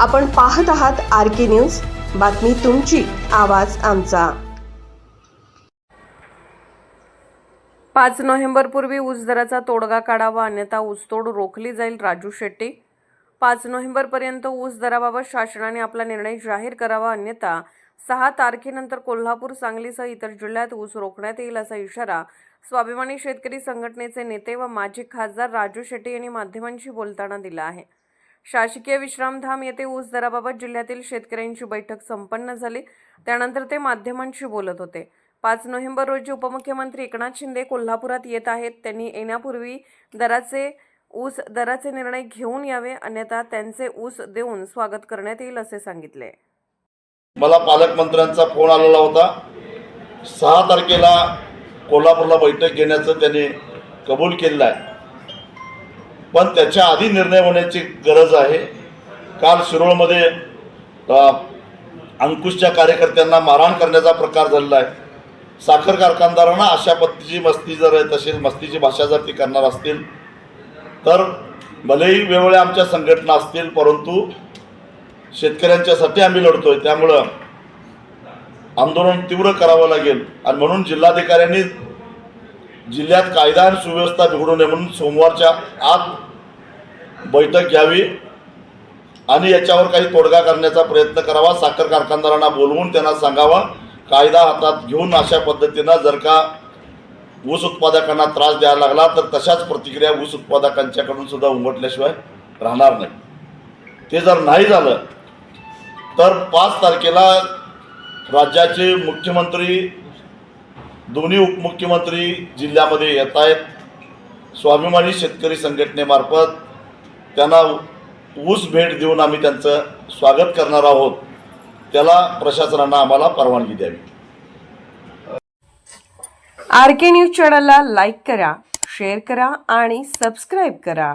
आपण पाहत आहात आर के न्यूज. बातमी तुमची आवाज आमचा. पाच नोव्हेंबरपूर्वी ऊस दराचा तोडगा काढावा अन्यथा ऊसतोड रोखली जाईल राजू शेट्टी. पाच नोव्हेंबरपर्यंत ऊस दराबाबत शासनाने आपला निर्णय जाहीर करावा अन्यथा सहा तारखेनंतर कोल्हापूर सांगलीसह इतर जिल्ह्यात ऊस रोखण्यात येईल असा इशारा स्वाभिमानी शेतकरी संघटनेचे नेते व माजी खासदार राजू शेट्टी यांनी माध्यमांशी बोलताना दिला आहे. शासकीय विश्रामधाम येथे ऊस दराबाबत जिल्ह्यातील शेतकऱ्यांची बैठक संपन्न झाली. त्यानंतर ते माध्यमांशी बोलत होते. पाच नोव्हेंबर रोजी उपमुख्यमंत्री एकनाथ शिंदे कोल्हापुरात येत आहेत. त्यांनी येण्यापूर्वी दराचे ऊस दराचे निर्णय घेऊन यावे अन्यथा त्यांचे ऊस देऊन स्वागत करण्यात येईल असे सांगितले. मला पालकमंत्र्यांचा फोन आलेला होता. सहा तारखेला कोल्हापूरला बैठक घेण्याचं त्यांनी कबूल केलेलं आहे. पण त्याच्या आधी निर्णय होण्याची गरज आहे. काल शिरोळमध्ये अंकुशच्या कार्यकर्त्यांना मारहाण करण्याचा प्रकार झालेला आहे. साखर कारखानदारांना अशा पद्धतीची मस्ती जर तशी मस्तीची भाषा जर ती करणार असतील तर भलेही वेगवेगळ्या आमच्या संघटना असतील परंतु शेतकऱ्यांच्यासाठी आम्ही लढतोय. त्यामुळं आंदोलन तीव्र करावं लागेल. आणि म्हणून जिल्हाधिकाऱ्यांनी जिल्ह्यात कायदा आणि सुव्यवस्था बिघडू नये म्हणून सोमवारच्या आत बैठक घ्यावी आणि याच्यावर काही तोडगा करण्याचा प्रयत्न करावा. साखर कारखानदारांना बोलवून त्यांना सांगावा. कायदा हातात घेऊन अशा पद्धतीनं जर का ऊस उत्पादकांना त्रास द्यायला लागला तर तशाच प्रतिक्रिया ऊस उत्पादकांच्याकडून सुद्धा उमटल्याशिवाय राहणार नाही. ते जर नाही झालं तर पाच तारखेला राज्याचे मुख्यमंत्री दोन्ही उपमुख्यमंत्री जिल्ह्यामध्ये येत आहेत. स्वाभिमानी शेतकरी संघटनेमार्फत त्यांना ऊस भेट देऊन आम्ही त्यांचं स्वागत करणार आहोत. त्याला प्रशासनानं आम्हाला परवानगी द्यावी. आर के न्यूज चॅनलला लाईक करा शेअर करा आणि सबस्क्राईब करा.